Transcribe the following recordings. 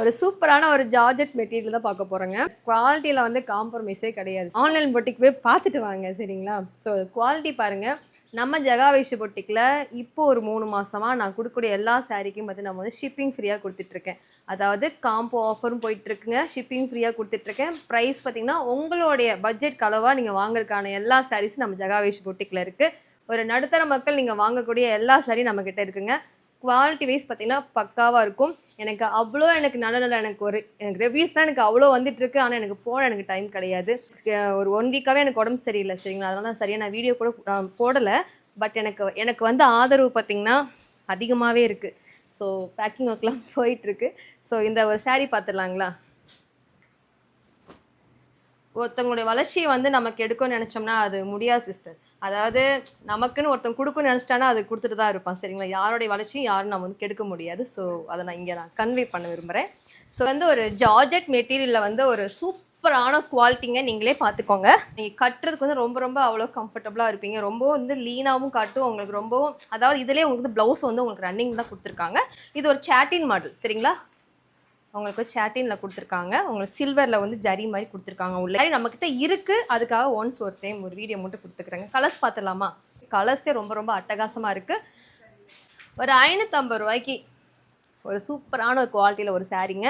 ஒரு சூப்பரான ஒரு ஜார்ஜெட் மெட்டீரியல் தான் பார்க்க போகிறோங்க குவாலிட்டியில் வந்து காம்ப்ரமைஸே கிடையாது. ஆன்லைன் பொட்டிக் போய் பார்த்துட்டு வாங்க சரிங்களா? ஸோ குவாலிட்டி பாருங்கள் நம்ம ஜெகாவேஷ் பொட்டிக்கில் இப்போ ஒரு மூணு மாதமாக நான் கொடுக்கக்கூடிய எல்லா சாரீக்கும் பார்த்து நம்ம வந்து ஷிப்பிங் ஃப்ரீயாக கொடுத்துட்ருக்கேன். அதாவது காம்போ ஆஃபரும் போயிட்டுருக்குங்க ஷிப்பிங் ஃப்ரீயாக கொடுத்துட்ருக்கேன். ப்ரைஸ் பார்த்தீங்கன்னா உங்களுடைய பட்ஜெட் கலவாக நீங்கள் வாங்குறதுக்கான எல்லா சாரீஸும் நம்ம ஜெகாவேஷ் பொட்டிக்கில் இருக்குது ஒரு நடுத்தர மக்கள் நீங்கள் வாங்கக்கூடிய எல்லா சாரியும் நம்மக்கிட்ட இருக்குங்க. குவாலிட்டி வைஸ் பார்த்தீங்கன்னா பக்காவாக இருக்கும். எனக்கு அவ்வளோ எனக்கு நல்ல நல்ல எனக்கு ஒரு எனக்கு ரிவ்யூஸ்லாம் எனக்கு அவ்வளோ வந்துட்டு இருக்கு. ஆனால் எனக்கு போட எனக்கு டைம் கிடையாது. ஒரு ஒன் வீக்காகவே எனக்கு உடம்பு சரியில்லை சரிங்களா? அதனால தான் சரியாக நான் வீடியோ கூட போடலை. பட் எனக்கு எனக்கு வந்து ஆதரவு பார்த்தீங்கன்னா அதிகமாகவே இருக்குது ஸோ பேக்கிங் ஒர்க்லாம் போயிட்டுருக்கு ஸோ இந்த ஒரு சாரீ பார்த்துடலாங்களா? ஒருத்தவங்களுடைய வளர்ச்சியை வந்து நமக்கு எடுக்கணும்னு நினச்சோம்னா அது முடியாது சிஸ்டர் அதாவது நமக்குன்னு ஒருத்தன் கொடுக்கணும்னு நினச்சிட்டானா அது கொடுத்துட்டு தான் இருப்பான் சரிங்களா? யாருடைய வளர்ச்சியும் யாரும் நம்ம வந்து கெடுக்க முடியாது. ஸோ அதை நான் இங்கே நான் கன்வே பண்ண விரும்புகிறேன் ஸோ வந்து ஒரு ஜார்ஜெட் மெட்டீரியலில் வந்து ஒரு சூப்பரான குவாலிட்டிங்க நீங்களே பார்த்துக்கோங்க நீங்கள் கட்டுறதுக்கு வந்து ரொம்ப ரொம்ப அவ்வளோ கம்ஃபர்டபுளாக இருப்பீங்க. ரொம்ப வந்து லீனாகவும் காட்டும். உங்களுக்கு ரொம்பவும் அதாவது இதிலே உங்களுக்கு ப்ளவுஸ் வந்து உங்களுக்கு ரன்னிங் தான் கொடுத்துருக்காங்க. இது ஒரு சாட்டின் மாடல் சரிங்களா? உங்களுக்கு சாட்டினில் கொடுத்துருக்காங்க. உங்களுக்கு சில்வரில் வந்து ஜரி மாதிரி கொடுத்துருக்காங்க உள்ள. நம்மக்கிட்ட இருக்குது அதுக்காக ஒன்ஸ் ஒரு டைம் ஒரு வீடியோ மட்டும் கொடுத்துக்குறாங்க. கலர்ஸ் பார்த்துடலாமா? கலர்ஸே ரொம்ப ரொம்ப அட்டகாசமாக இருக்குது ஒரு ஐநூற்றம்பது ரூபாய்க்கு ஒரு சூப்பரான ஒரு குவாலிட்டியில் ஒரு சாரீங்க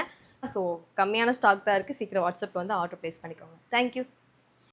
ஸோ கம்மியான ஸ்டாக் தான் இருக்குது சீக்கிரம் வாட்ஸ்அப்பில் வந்து ஆர்டர் ப்ளேஸ் பண்ணிக்கோங்க. தேங்க்யூ